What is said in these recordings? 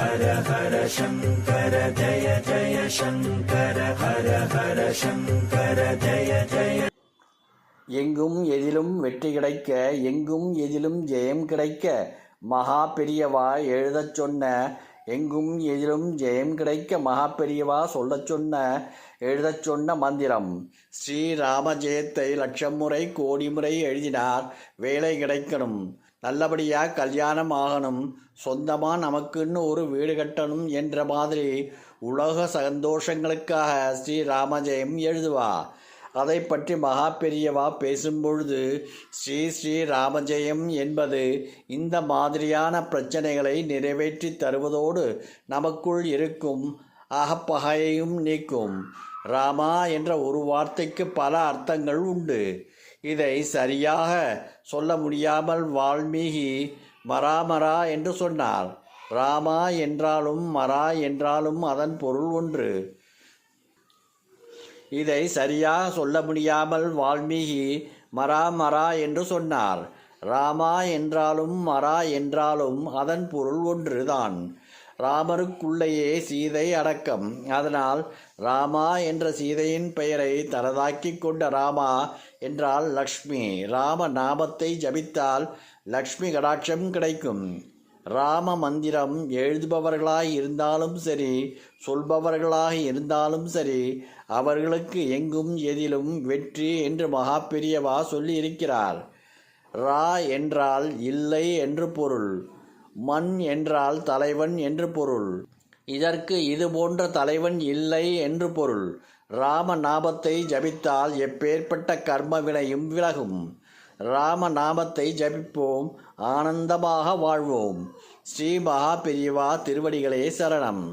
ஹர ஹர சங்கர ஜய ஜய சங்கர ஹர ஹர சங்கர ஜய ஜய எங்கும் எதிலும் வெற்றி கிடைக்க எங்கும் எதிலும் ஜெயம் கிடைக்க மகா பெரியவா எழுதச் சொன்ன எங்கும் எதிலும் ஜெயம் கிடைக்க மகாபெரியவா சொல்லச் சொன்ன எழுதச் சொன்ன மந்திரம். ஸ்ரீராம ஜெயத்தை லட்சம் முறை கோடி முறை எழுதினார். வேலை கிடைக்கணும். நல்லபடியாக கல்யாணம் ஆகணும். சொந்தமாக நமக்குன்னு ஒரு வீடு கட்டணும் என்ற மாதிரி உலக சந்தோஷங்களுக்காக ஸ்ரீராம ஜெயம் எழுதுவா. அதை பற்றி மகா பெரியவா பேசும்பொழுது ஸ்ரீ ஸ்ரீ ராமஜெயம் என்பது இந்த மாதிரியான பிரச்சனைகளை நிறைவேற்றி தருவதோடு நமக்குள் இருக்கும் அகப்பகையையும் நீக்கும். ராமா என்ற ஒரு வார்த்தைக்கு பல அர்த்தங்கள் உண்டு. இதை சரியாக சொல்ல முடியாமல் வால்மீகி மராமரா என்று சொன்னார். ராமா என்றாலும் மரா என்றாலும் அதன் பொருள் ஒன்று. இதை சரியாக சொல்ல முடியாமல் வால்மீகி மரா மரா என்று சொன்னார். ராமா என்றாலும் மரா என்றாலும் அதன் பொருள் ஒன்றுதான். ராமருக்குள்ளேயே சீதை அடக்கம். அதனால் ராமா என்ற சீதையின் பெயரை தரதாக்கி கொண்ட ராமா என்றால் லக்ஷ்மி. ராம நாமத்தை ஜபித்தால் லக்ஷ்மி கடாட்சம் கிடைக்கும். ராம மந்திரம் எழுதுபவர்களாக இருந்தாலும் சரி சொல்பவர்களாக இருந்தாலும் சரி அவர்களுக்கு எங்கும் எதிலும் வெற்றி என்று மகா பெரியவா சொல்லி இருக்கிறார் ரா என்றால் இல்லை என்று பொருள் மண் என்றால் தலைவன் என்று பொருள் இதற்கு இது போன்ற தலைவன் இல்லை என்று பொருள். ராமநாமத்தை ஜபித்தால் எப்பேற்பட்ட கர்ம வினையும் விலகும். ராம நாமத்தை ஜபிப்போம் ஆனந்தமாக வாழ்வோம். ஸ்ரீ மகா பெரியவா திருவடிகளே சரணம்.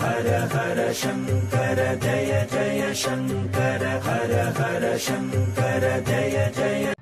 ஹர ஹர சங்கர ஜய ஜய சங்கர ஹர ஹர சங்கர ஜய ஜய